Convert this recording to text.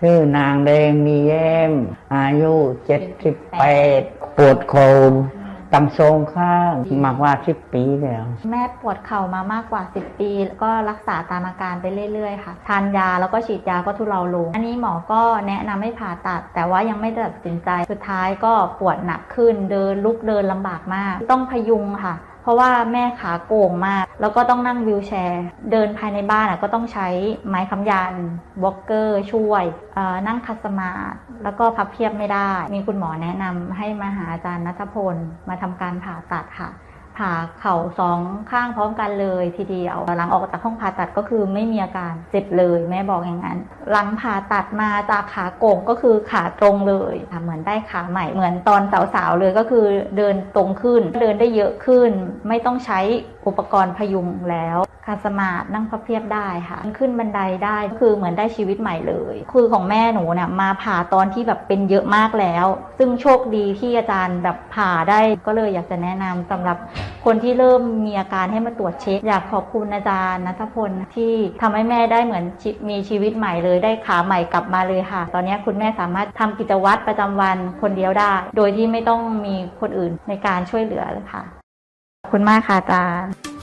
ชื่อนางแดงมีแย้ม อายุเจ็ดสิบแปดปวดโคนตั้งทรงข้างมากว่าสิบปีแล้ว แม่ปวดเข่ามามากกว่า10ปี แล้วก็รักษาตามอาการไปเรื่อยๆค่ะ ทานยาแล้วก็ฉีดยาก็ทุเลาลง อันนี้หมอก็แนะนำให้ผ่าตัด แต่ว่ายังไม่ได้ตัดสินใจ สุดท้ายก็ปวดหนักขึ้น เดินลุกเดินลำบากมาก ต้องพยุงค่ะ เพราะว่าแม่ขาโก่งมาก แล้วก็ต้องนั่งวิวแชร์ เดินภายในบ้านก็ต้องใช้ไม้ค้ำยันบ็อกเกอร์ช่วย นั่งคัสมาธิแล้วก็พับเพียบไม่ได้ มีคุณหมอแนะนำให้มาหาอาจารย์นัทพลมาทำการผ่าตัดค่ะ ผ่าเข่าสองข้างพร้อมกันเลย ทีเดียวหลังออกจากห้องผ่าตัดก็คือไม่มีอาการเจ็บเลยแม่บอกอย่างนั้น หลังผ่าตัดมาจากขาโก่งก็คือขาตรงเลยเหมือนได้ขาใหม่ เหมือนตอนสาวๆเลยก็คือเดินตรงขึ้น เดินได้เยอะขึ้น ไม่ต้องใช้อุปกรณ์พยุงแล้วคาสมาธินั่งพับเพียบได้ค่ะ ขึ้นบันไดได้ก็คือเหมือนได้ชีวิตใหม่เลย คือของแม่หนูเนี่ยมาผ่าตอนที่แบบเป็นเยอะมากแล้ว ซึ่งโชคดีที่อาจารย์แบบผ่าได้ก็เลยอยากจะแนะนำสำหรับ คนที่เริ่มมีอาการให้มาตรวจเช็ค อยากขอบคุณอาจารย์นัทพลที่ทำให้แม่ได้เหมือนมีชีวิตใหม่เลยได้ขาใหม่กลับมาเลยค่ะ ตอนนี้คุณแม่สามารถทำกิจวัตรประจำวันคนเดียวได้ โดยที่ไม่ต้องมีคนอื่นในการช่วยเหลือเลยค่ะขอบคุณมากค่ะอาจารย์